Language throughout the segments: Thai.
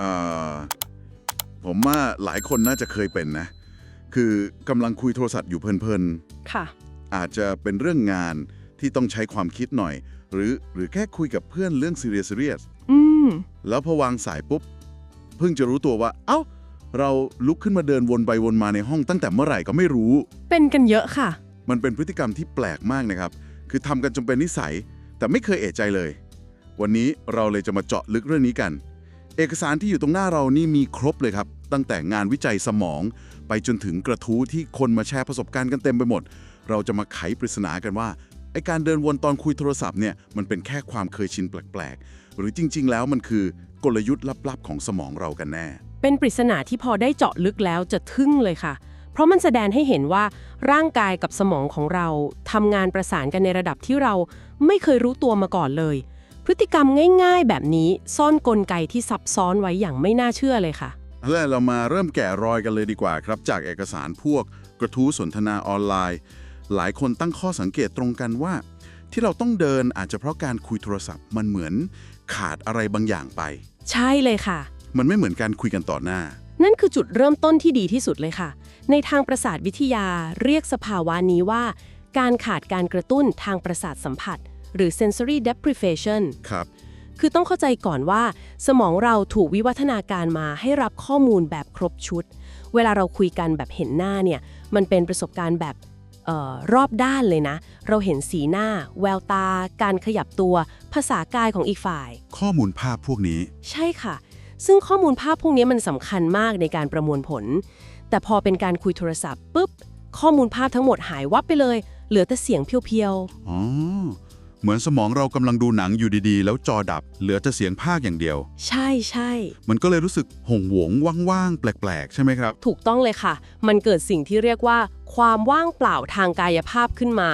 เอ่อผมว่าหลายคนน่าจะเคยเป็นนะ คือกำลังคุยโทรศัพท์อยู่เพลินค่ะๆอาจจะเป็นเรื่องงานที่ต้องใช้ความคิดหน่อย หรือหรือแค่คุยกับเพื่อนเรื่องซีเรียสเรียสอืม แล้วพอวางสายปุ๊บ เพิ่งจะรู้ตัวว่า เอ้า เราลุกขึ้นมาเดินวนไปวนมาในห้องตั้งแต่เมื่อไหร่ก็ไม่รู้ เป็นกันเยอะค่ะ มันเป็นพฤติกรรมที่แปลกมากนะครับ คือทำกันจนเป็นนิสัย แต่ไม่เคยเอะใจเลย วันนี้เราเลยจะมาเจาะลึกเรื่องนี้กัน เอกสารที่อยู่ตรงหน้าเรานี่มีครบเลยครับ ตั้งแต่งานวิจัยสมอง ไปจนถึงกระทู้ที่คนมาแชร์ประสบการณ์กันเต็มไปหมด เราจะมาไขปริศนากันว่าไอการเดินวนตอนคุยโทรศัพท์เนี่ยมันเป็นแค่ความเคยชินแปลกๆ หรือจริง ๆ แล้วมันคือกลยุทธ์ลับๆ ของสมองเรากันแน่ เป็นปริศนาที่พอได้เจาะลึกแล้วจะทึ่งเลยค่ะ เพราะมันแสดงให้เห็นว่าร่างกายกับสมองของเราทำงานประสานกันในระดับที่เราไม่เคยรู้ตัวมาก่อนเลย พฤติกรรมง่ายๆ แบบนี้ซ่อนกลไกที่ซับซ้อนไว้อย่างไม่น่าเชื่อเลยค่ะ และเรามาเริ่มแกะรอยกันเลยดีกว่าครับ จากเอกสารพวกกระทู้สนทนาออนไลน์ หลายคนตั้งข้อสังเกตตรงกันว่า ที่เราต้องเดินอาจจะเพราะการคุยโทรศัพท์มันเหมือนขาดอะไรบางอย่างไป ใช่เลยค่ะ มันไม่เหมือนการคุยกันต่อหน้า นั่นคือจุดเริ่มต้นที่ดีที่สุดเลยค่ะ ในทางประสาทวิทยาเรียกสภาวะนี้ว่า การขาดการกระตุ้นทางประสาทสัมผัส หรือ sensory deprivation ครับ คือต้องเข้าใจก่อนว่า สมองเราถูกวิวัฒนาการมาให้รับข้อมูลแบบครบชุด เวลาเราคุยกันแบบเห็นหน้าเนี่ย มันเป็นประสบการณ์แบบเออรอบด้านเลยนะ เราเห็นสีหน้า แววตา การขยับตัว ภาษากายของอีกฝ่าย ข้อมูลภาพพวกนี้ ใช่ค่ะ ซึ่งข้อมูลภาพพวกนี้มันสำคัญมากในการประมวลผล แต่พอเป็นการคุยโทรศัพท์ปุ๊บ ข้อมูลภาพทั้งหมดหายวับไปเลย เหลือแต่เสียงเพียวอ๋อ เหมือนสมองเรากำลังดูหนังอยู่ดีๆ แล้วจอดับ เหลือแต่เสียงภาคอย่างเดียวๆใช่ใช่ มันก็เลยรู้สึกหงหวงว่างๆ แปลกๆ ใช่ไหมครับ ถูกต้องเลยค่ะ มันเกิดสิ่งที่เรียกว่า ความว่างเปล่าทางกายภาพขึ้นมา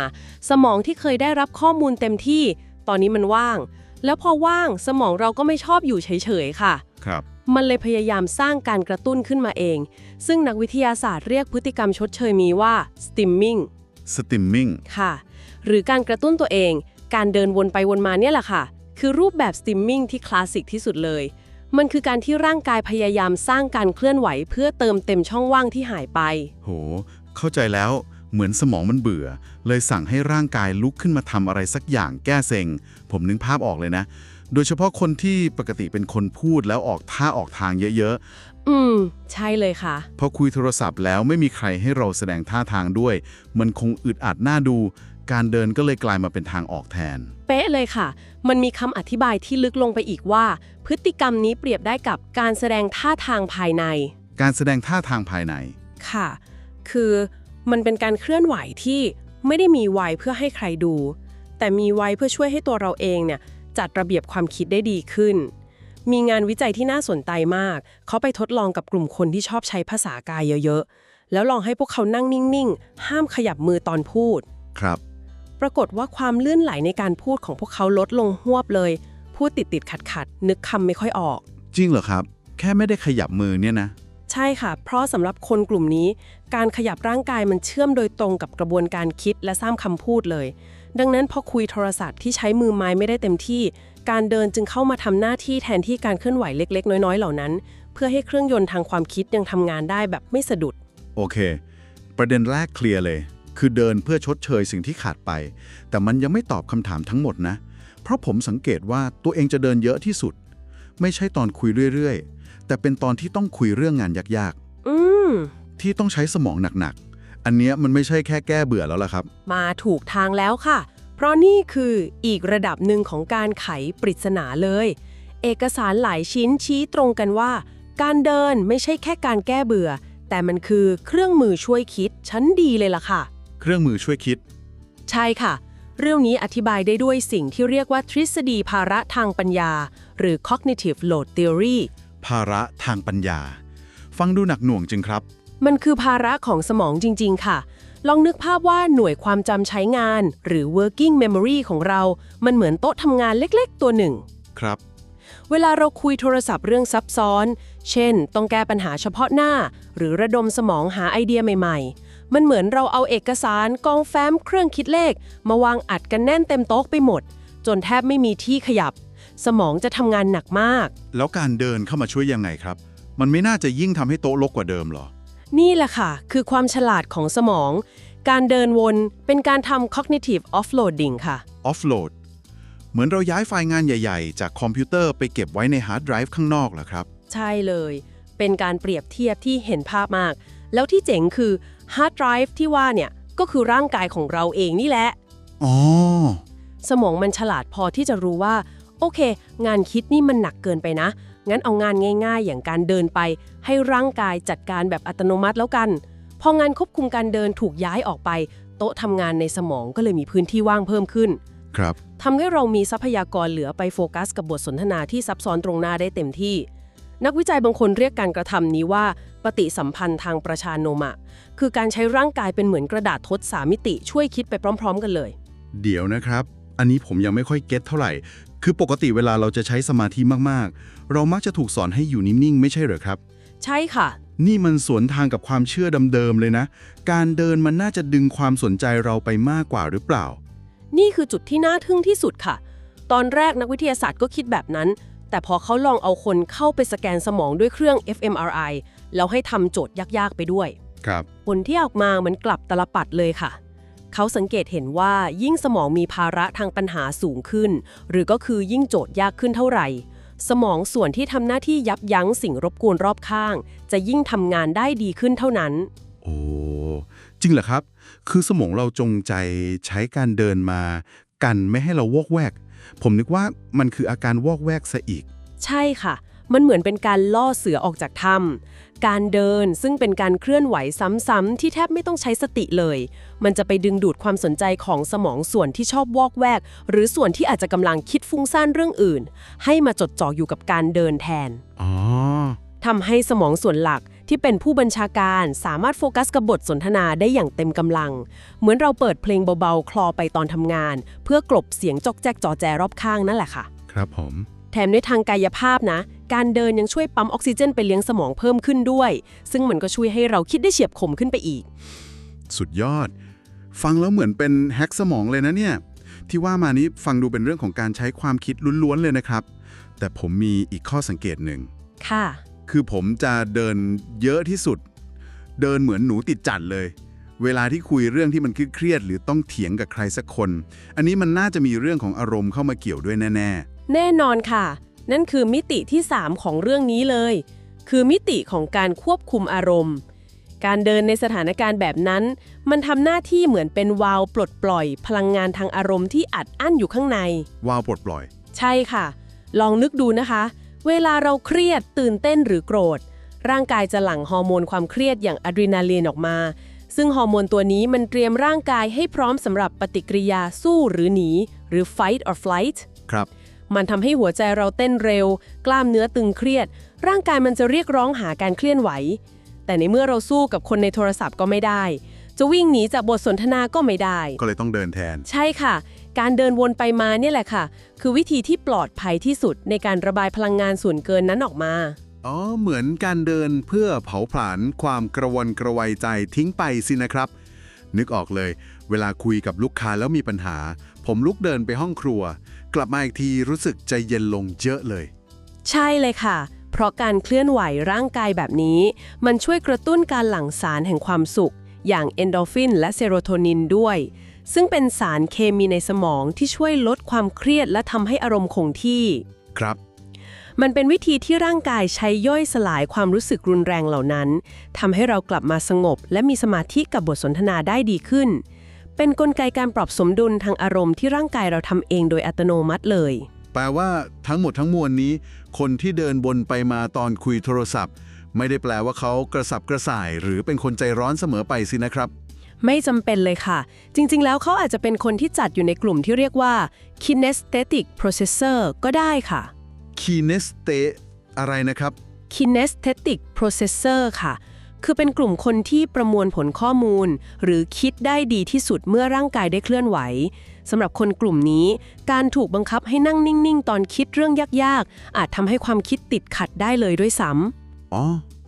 สมองที่เคยได้รับข้อมูลเต็มที่ ตอนนี้มันว่าง แล้วพอว่างสมองเราก็ไม่ชอบอยู่เฉยๆค่ะ ครับ มันเลยพยายามสร้างการกระตุ้นขึ้นมาเอง ซึ่งนักวิทยาศาสตร์เรียกพฤติกรรมชดเชยมีว่า stimming สติมมิ่งค่ะ หรือการกระตุ้นตัวเอง การเดินวนไปวนมาเนี่ยแหละค่ะ คือรูปแบบ stimming ที่คลาสสิกที่สุดเลย มันคือการที่ร่างกายพยายามสร้างการเคลื่อนไหว เพื่อเติมเต็มช่องว่างที่หายไป โห เข้าใจแล้ว เหมือนสมองมันเบื่อ เลยสั่งให้ร่างกายลุกขึ้นมาทำอะไรสักอย่างแก้เซ็ง ผมนึกภาพออกเลยนะ โดยเฉพาะคนที่ปกติเป็นคนพูดแล้วออกท่าออกทางเยอะอืม ใช่เลยค่ะๆพอคุยโทรศัพท์แล้วไม่มีใครให้เราแสดงท่าทางด้วย มันคงอึดอัดหน้าดู การเดินก็เลยกลายมาเป็นทางออกแทน เป๊ะเลยค่ะ มันมีคำอธิบายที่ลึกลงไปอีกว่า พฤติกรรมนี้เปรียบได้กับการแสดงท่าทางภายใน การแสดงท่าทางภายใน ค่ะ คือมันเป็นการเคลื่อนไหวที่ไม่ได้มีไว้เพื่อให้ใครดู แต่มีไว้เพื่อช่วยให้ตัวเราเองเนี่ยจัดระเบียบความคิดได้ดีขึ้น มีงานวิจัยที่น่าสนใจมาก เขาไปทดลองกับกลุ่มคนที่ชอบใช้ภาษากายเยอะๆ แล้วลองให้พวกเขานั่งนิ่งๆ ห้ามขยับมือตอนพูด ครับ ปรากฏว่าความลื่นไหลในการพูดของพวกเขาลดลงหวบเลย พูดติดติดขัดขัดๆนึกคำไม่ค่อยออก จริงเหรอครับ แค่ไม่ได้ขยับมือเนี่ยนะ ใช่ค่ะ เพราะสำหรับคนกลุ่มนี้ การขยับร่างกายมันเชื่อมโดยตรงกับกระบวนการคิดและสร้างคำพูดเลย ดังนั้นพอคุยโทรศัพท์ที่ใช้มือไม้ไม่ได้เต็มที่ การเดินจึงเข้ามาทำหน้าที่แทนที่การเคลื่อนไหวเล็ก ๆ น้อยๆ เหล่านั้น เพื่อให้เครื่องยนต์ทางความคิดยังทำงานได้แบบไม่สะดุด โอเค ประเด็นแรกเคลียร์เลย คือเดินเพื่อชดเชยสิ่งที่ขาดไป แต่มันยังไม่ตอบคำถามทั้งหมดนะ เพราะผมสังเกตว่าตัวเองจะเดินเยอะที่สุด ไม่ใช่ตอนคุยเรื่อยๆ แต่เป็นตอนที่ต้องคุยเรื่องงานยากอืมๆที่ต้องใช้สมองหนักๆ อันเนี้ยมันไม่ใช่แค่แก้เบื่อแล้วล่ะครับ มาถูกทางแล้วค่ะ เพราะนี่คืออีกระดับหนึ่งของการไขปริศนาเลย เอกสารหลายชิ้นชี้ตรงกันว่า การเดินไม่ใช่แค่การแก้เบื่อ แต่มันคือเครื่องมือช่วยคิดชั้นดีเลยล่ะค่ะ เครื่องมือช่วยคิด ใช่ค่ะ เรื่องนี้อธิบายได้ด้วยสิ่งที่เรียกว่าทฤษฎีภาระทางปัญญา หรือ cognitive load theory ภาระทางปัญญา ฟังดูหนักหน่วงจริงครับ มันคือภาระของสมองจริง ๆ ค่ะ ลองนึกภาพว่าหน่วยความจำใช้งาน หรือ working memory ของเรา มันเหมือนโต๊ะทำงานเล็กๆ ตัวหนึ่ง ครับ เวลาเราคุยโทรศัพท์เรื่องซับซ้อน เช่น ต้องแก้ปัญหาเฉพาะหน้า หรือระดมสมองหาไอเดียใหม่ ๆ มันเหมือนเราเอาเอกสารกองแฟ้มเครื่องคิดเลข มาวางอัดกันแน่นเต็มโต๊ะไปหมด จนแทบไม่มีที่ขยับ สมองจะทำงานหนักมาก แล้วการเดินเข้ามาช่วยยังไงครับ มันไม่น่าจะยิ่งทำให้โต๊ะรกกว่าเดิมหรอ นี่แหละค่ะ คือความฉลาดของสมอง การเดินวนเป็นการทำ cognitive offloading ค่ะ offload เหมือนเราย้ายไฟล์งานใหญ่ ๆ จากคอมพิวเตอร์ไปเก็บไว้ในฮาร์ดไดรฟ์ข้างนอกเหรอครับ ใช่เลย เป็นการเปรียบเทียบที่เห็นภาพมาก แล้วที่เจ๋งคือ hard drive ที่ว่าเนี่ย ก็คือร่างกายของเราเองนี่แหละ อ๋อ สมองมันฉลาดพอที่จะรู้ว่า โอเค งานคิดนี่มันหนักเกินไปนะ งั้นเอางานง่าย ๆ อย่างการเดินไป ให้ร่างกายจัดการแบบอัตโนมัติแล้วกัน พองานควบคุมการเดินถูกย้ายออกไป โต๊ะทำงานในสมองก็เลยมีพื้นที่ว่างเพิ่มขึ้น ครับทำให้เรามีทรัพยากรเหลือไปโฟกัสกับบทสนทนาที่ซับซ้อนตรงหน้าได้เต็มที่ นักวิจัยบางคนเรียกการกระทำนี้ว่า ปฏิสัมพันธ์ทางประชานมอะคือการใช้ร่างกายเป็นเหมือนกระดาษทดสามมิติช่วยคิดไปพร้อม ๆ กันเลย เดี๋ยวนะครับ อันนี้ผมยังไม่ค่อยเก็ตเท่าไหร่ คือปกติเวลาเราจะใช้สมาธิมากๆ เรามักจะถูกสอนให้อยู่นิ่งๆ ไม่ใช่เหรอครับ ใช่ค่ะ นี่มันสวนทางกับความเชื่อเดิมๆเลยนะ การเดินมันน่าจะดึงความสนใจเราไปมากกว่าหรือเปล่า นี่คือจุดที่น่าทึ่งที่สุดค่ะ ตอนแรกนักวิทยาศาสตร์ก็คิดแบบนั้นแต่พอเขาลองเอาคนเข้าไปสแกนสมองด้วยเครื่อง fMRI แล้วให้ทำโจทย์ยากๆไปด้วย ครับ ผลที่ออกมามันกลับตลปัดเลยค่ะ เขาสังเกตเห็นว่ายิ่งสมองมีภาระทางปัญหาสูงขึ้น หรือก็คือยิ่งโจทย์ยากขึ้นเท่าไหร่ สมองส่วนที่ทำหน้าที่ยับยั้งสิ่งรบกวนรอบข้าง จะยิ่งทำงานได้ดีขึ้นเท่านั้น โอ้ จริงเหรอครับ คือสมองเราจงใจใช้การเดินมา กันไม่ให้เราวอกแวก ผมนึกว่ามันคืออาการวอกแวกซะอีก ใช่ค่ะ มันเหมือนเป็นการล่อเสือออกจากถ้ำ การเดินซึ่งเป็นการเคลื่อนไหวซ้ำๆที่แทบไม่ต้องใช้สติเลย มันจะไปดึงดูดความสนใจของสมองส่วนที่ชอบวอกแวก หรือส่วนที่อาจจะกำลังคิดฟุ้งซ่านเรื่องอื่น ให้มาจดจ่ออยู่กับการเดินแทนอ๋อทำให้สมองส่วนหลักที่เป็นผู้บัญชาการสามารถโฟกัสกับบทสนทนาได้อย่างเต็มกำลัง เหมือนเราเปิดเพลงเบาๆ คลอไปตอนทำงาน เพื่อกลบเสียงจอกแจ๊กจอแจรอบข้างนั่นแหละค่ะ ครับผม แถมในทางกายภาพนะ การเดินยังช่วยปั๊มออกซิเจนไปเลี้ยงสมองเพิ่มขึ้นด้วย ซึ่งมันก็ช่วยให้เราคิดได้เฉียบคมขึ้นไปอีก สุดยอด ฟังแล้วเหมือนเป็นแฮกสมองเลยนะเนี่ย ที่ว่ามานี้ฟังดูเป็นเรื่องของการใช้ความคิดล้วนๆเลยนะครับ แต่ผมมีอีกข้อสังเกตหนึ่ง ค่ะ คือผมจะเดินเยอะที่สุด เดินเหมือนหนูติดจัดเลย เวลาที่คุยเรื่องที่มันเครียดๆหรือต้องเถียงกับใครสักคน อันนี้มันน่าจะมีเรื่องของอารมณ์เข้ามาเกี่ยวด้วยแน่แน่นอนค่ะ นั่นคือมิติที่ 3 ของเรื่องนี้เลย คือมิติของการควบคุมอารมณ์ การเดินในสถานการณ์แบบนั้น มันทำหน้าที่เหมือนเป็นวาล์วปลดปล่อย พลังงานทางอารมณ์ที่อัดอั้นอยู่ข้างในๆวาวปลดปล่อย ใช่ค่ะ ลองนึกดูนะคะ เวลาเราเครียดตื่นเต้นหรือโกรธ ร่างกายจะหลั่งฮอร์โมนความเครียดอย่างอะดรีนาลีนออกมา ซึ่งฮอร์โมนตัวนี้มันเตรียมร่างกายให้พร้อมสำหรับปฏิกิริยาสู้หรือหนี หรือ fight or flight ครับ มันทำให้หัวใจเราเต้นเร็ว กล้ามเนื้อตึงเครียด ร่างกายมันจะเรียกร้องหาการเคลื่อนไหว แต่ในเมื่อเราสู้กับคนในโทรศัพท์ก็ไม่ได้ จะวิ่งหนีจากบทสนทนาก็ไม่ได้ ก็เลยต้องเดินแทน ใช่ค่ะ การเดินวนไปมาเนี่ยแหละค่ะ คือวิธีที่ปลอดภัยที่สุดในการระบายพลังงานส่วนเกินนั้นออกมาอ๋อ เหมือนการเดินเพื่อเผาผลาญความกระวนกระวายใจทิ้งไปสินะครับ นึกออกเลย เวลาคุยกับลูกค้าแล้วมีปัญหา ผมลุกเดินไปห้องครัว กลับมาอีกทีรู้สึกใจเย็นลงเยอะเลย ใช่เลยค่ะ เพราะการเคลื่อนไหวร่างกายแบบนี้ มันช่วยกระตุ้นการหลั่งสารแห่งความสุข อย่างเอนโดรฟินและเซโรโทนินด้วย ซึ่งเป็นสารเคมีในสมองที่ช่วยลดความเครียดและทำให้อารมณ์คงที่ ครับ มันเป็นวิธีที่ร่างกายใช้ย่อยสลายความรู้สึกรุนแรงเหล่านั้นทำให้เรากลับมาสงบ และมีสมาธิกับบทสนทนาได้ดีขึ้น เป็นกลไกการปรับสมดุลทางอารมณ์ที่ร่างกายเราทำเองโดยอัตโนมัติเลย แปลว่าทั้งหมดทั้งมวลนี้ คนที่เดินบนไปมาตอนคุยโทรศัพท์ ไม่ได้แปลว่าเขากระสับกระส่าย หรือเป็นคนใจร้อนเสมอไปสินะครับ ไม่จำเป็นเลยค่ะ จริง ๆ แล้วเขาอาจจะเป็นคนที่จัดอยู่ในกลุ่มที่เรียกว่า kinesthetic processor ก็ได้ค่ะ kinesthetic อะไรนะครับ kinesthetic processor ค่ะ คือเป็นกลุ่มคนที่ประมวลผลข้อมูล หรือคิดได้ดีที่สุดเมื่อร่างกายได้เคลื่อนไหวสำหรับคนกลุ่มนี้ การถูกบังคับให้นั่งนิ่ง ๆ ตอนคิดเรื่องยาก ๆ อาจทำให้ความคิดติดขัดได้เลยด้วยซ้ำอ๋อ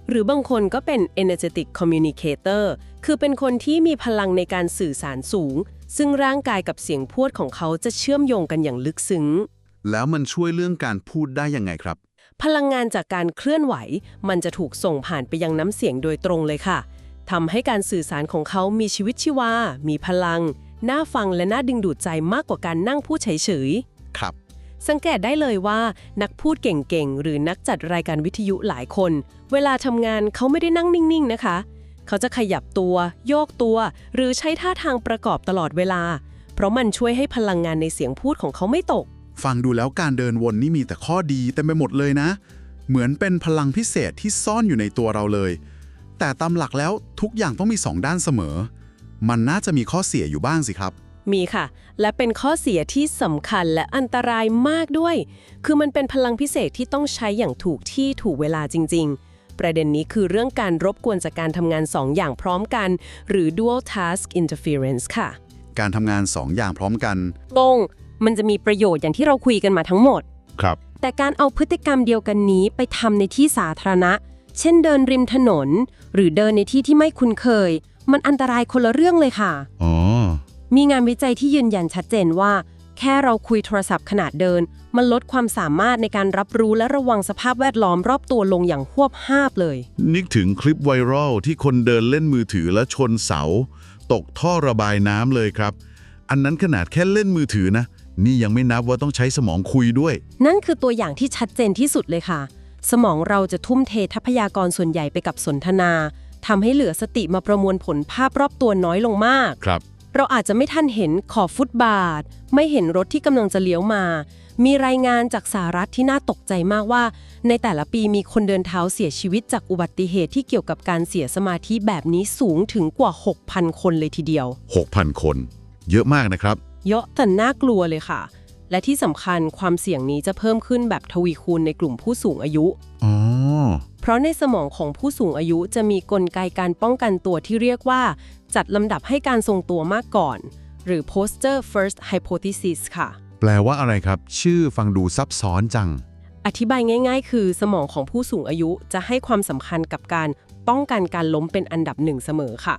หรือบางคนก็เป็น energetic communicator คือเป็นคนที่มีพลังในการสื่อสารสูง ซึ่งร่างกายกับเสียงพูดของเขาจะเชื่อมโยงกันอย่างลึกซึ้ง แล้วมันช่วยเรื่องการพูดได้ยังไงครับ พลังงานจากการเคลื่อนไหว มันจะถูกส่งผ่านไปยังน้ำเสียงโดยตรงเลยค่ะทำให้การสื่อสารของเขามีชีวิตชีวา มีพลัง น่าฟังและน่าดึงดูดใจมากกว่าการนั่งพูดเฉยๆ ครับ สังเกตได้เลยว่านักพูดเก่งๆ หรือนักจัดรายการวิทยุหลายคน เวลาทำงานเขาไม่ได้นั่งนิ่งๆ นะคะ เขาจะขยับตัว โยกตัว หรือใช้ท่าทางประกอบตลอดเวลา เพราะมันช่วยให้พลังงานในเสียงพูดของเขาไม่ตก ฟังดูแล้วการเดินวนนี่มีแต่ข้อดีเต็มไปหมดเลยนะ เหมือนเป็นพลังพิเศษที่ซ่อนอยู่ในตัวเราเลย แต่ตามหลักแล้วทุกอย่างต้องมีสองด้านเสมอ มันน่าจะมีข้อเสียอยู่บ้างสิครับ มีค่ะ และเป็นข้อเสียที่สำคัญและอันตรายมากด้วย คือมันเป็นพลังพิเศษที่ต้องใช้อย่างถูกที่ถูกเวลาจริง ๆประเด็นนี้คือเรื่องการรบกวนจากการทำงาน 2 อย่างพร้อมกัน หรือ dual task interference ค่ะ การทำงานสองอย่างพร้อมกันงง มันจะมีประโยชน์อย่างที่เราคุยกันมาทั้งหมด ครับ แต่การเอาพฤติกรรมเดียวกันนี้ไปทำในที่สาธารณะ เช่นเดินริมถนน หรือเดินในที่ที่ไม่คุ้นเคย มันอันตรายคนละเรื่องเลยค่ะ อ๋อ มีงานวิจัยที่ยืนยันชัดเจนว่า แค่เราคุยโทรศัพท์ขนาดเดิน มันลดความสามารถในการรับรู้และระวังสภาพแวดล้อมรอบตัวลงอย่างหวบห้าบเลย นึกถึงคลิปไวรัลที่คนเดินเล่นมือถือแล้วชนเสา ตกท่อระบายน้ำเลยครับ อันนั้นขนาดแค่เล่นมือถือนะ นี่ยังไม่นับว่าต้องใช้สมองคุยด้วย นั่นคือตัวอย่างที่ชัดเจนที่สุดเลยค่ะ สมองเราจะทุ่มเททรัพยากรส่วนใหญ่ไปกับสนทนาทำให้เหลือสติมาประมวลผลภาพรอบตัวน้อยลงมาก ครับ เราอาจจะไม่ทันเห็นขอบฟุตบาท ไม่เห็นรถที่กำลังจะเลี้ยวมา มีรายงานจากสหรัฐที่น่าตกใจมากว่า ในแต่ละปีมีคนเดินเท้าเสียชีวิตจากอุบัติเหตุที่เกี่ยวกับการเสียสมาธิแบบนี้สูงถึงกว่า 6,000 คนเลยทีเดียว 6,000 คน เยอะมากนะครับ เยอะแต่น่ากลัวเลยค่ะ และที่สำคัญความเสี่ยงนี้จะเพิ่มขึ้นแบบทวีคูณในกลุ่มผู้สูงอายุ อ๋อ เพราะในสมองของผู้สูงอายุจะมีกลไกการป้องกันตัวที่เรียกว่า จัดลำดับให้การทรงตัวมากก่อน หรือ posture first hypothesis ค่ะ แปลว่าอะไรครับ ชื่อฟังดูซับซ้อนจัง อธิบายง่าย ๆ คือสมองของผู้สูงอายุจะให้ความสำคัญกับการป้องกันการล้มเป็นอันดับหนึ่งเสมอค่ะ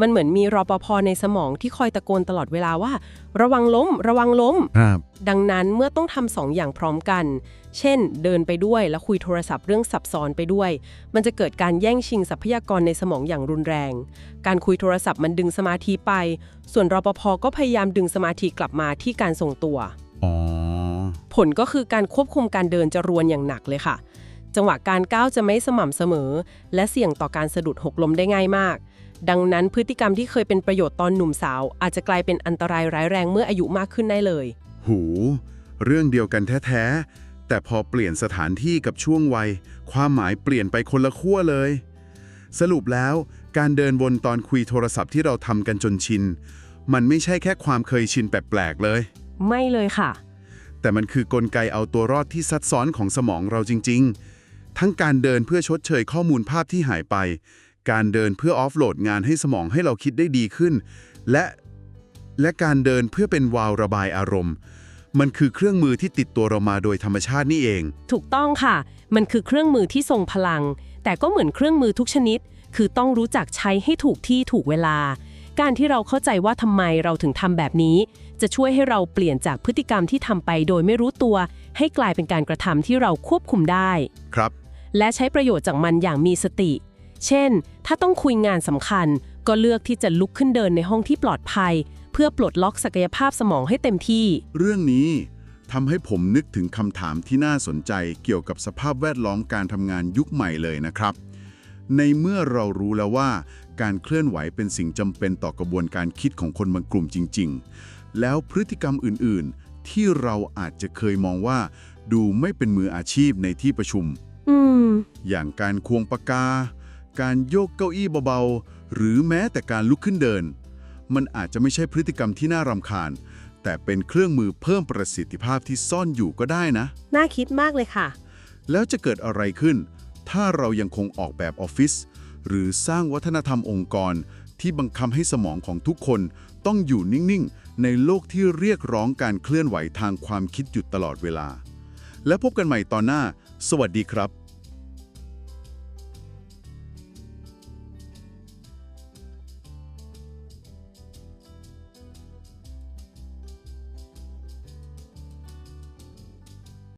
มันเหมือนมีรปภในสมองที่คอยตะโกนตลอดเวลาว่า ระวังล้ม ระวังล้ม ครับดังนั้นเมื่อต้องทำสองอย่างพร้อมกัน เช่น เดินไปด้วยแล้วคุยโทรศัพท์เรื่องซับซ้อนไปด้วย มันจะเกิดการแย่งชิงทรัพยากรในสมองอย่างรุนแรง การคุยโทรศัพท์มันดึงสมาธิไป ส่วนรปภก็พยายามดึงสมาธิกลับมาที่การทรงตัว อ๋อผลก็คือการควบคุมการเดินจะรวนอย่างหนักเลยค่ะ จังหวะการก้าวจะไม่สม่ำเสมอ และเสี่ยงต่อการสะดุดหกล้มได้ง่ายมาก ดังนั้นพฤติกรรมที่เคยเป็นประโยชน์ตอนหนุ่มสาว อาจจะกลายเป็นอันตรายร้ายแรงเมื่ออายุมากขึ้นได้เลย หู เรื่องเดียวกันแท้ๆ แต่พอเปลี่ยนสถานที่กับช่วงวัย ความหมายเปลี่ยนไปคนละขั้วเลย สรุปแล้ว การเดินบนตอนคุยโทรศัพท์ที่เราทำกันจนชิน มันไม่ใช่แค่ความเคยชินแปลกๆเลย ไม่เลยค่ะ แต่มันคือกลไกเอาตัวรอดที่ซับซ้อนของสมองเราจริง ๆ ทั้งการเดินเพื่อชดเชยข้อมูลภาพที่หายไป การเดินเพื่อออฟโหลดงานให้สมองให้เราคิดได้ดีขึ้น และและการเดินเพื่อเป็นวาล์วระบายอารมณ์ มันคือเครื่องมือที่ติดตัวเรามาโดยธรรมชาตินี่เอง ถูกต้องค่ะ มันคือเครื่องมือที่ทรงพลัง แต่ก็เหมือนเครื่องมือทุกชนิด คือต้องรู้จักใช้ให้ถูกที่ถูกเวลา การที่เราเข้าใจว่าทำไมเราถึงทำแบบนี้ จะช่วยให้เราเปลี่ยนจากพฤติกรรมที่ทำไปโดยไม่รู้ตัว ให้กลายเป็นการกระทำที่เราควบคุมได้ ครับ และใช้ประโยชน์จากมันอย่างมีสติ เช่น ถ้าต้องคุยงานสำคัญ ก็เลือกที่จะลุกขึ้นเดินในห้องที่ปลอดภัย เพื่อปลดล็อกศักยภาพสมองให้เต็มที่ เรื่องนี้ทำให้ผมนึกถึงคำถามที่น่าสนใจเกี่ยวกับสภาพแวดล้อมการทำงานยุคใหม่เลยนะครับ ในเมื่อเรารู้แล้วว่า การเคลื่อนไหวเป็นสิ่งจำเป็นต่อกระบวนการคิดของคนบางกลุ่มจริง ๆ แล้วพฤติกรรมอื่น ๆ ที่เราอาจจะเคยมองว่า ดูไม่เป็นมืออาชีพในที่ประชุมอืมอย่างการควงปากกา การโยกเก้าอี้เบาๆ หรือแม้แต่การลุกขึ้นเดิน มันอาจจะไม่ใช่พฤติกรรมที่น่ารำคาญ แต่เป็นเครื่องมือเพิ่มประสิทธิภาพที่ซ่อนอยู่ก็ได้นะ น่าคิดมากเลยค่ะ แล้วจะเกิดอะไรขึ้น ถ้าเรายังคงออกแบบออฟฟิศหรือสร้างวัฒนธรรมองค์กร ที่บังคับให้สมองของทุกคนต้องอยู่นิ่งๆ ในโลกที่เรียกร้องการเคลื่อนไหวทางความคิดอยู่ตลอดเวลา แล้วพบกันใหม่ตอนหน้า สวัสดีครับ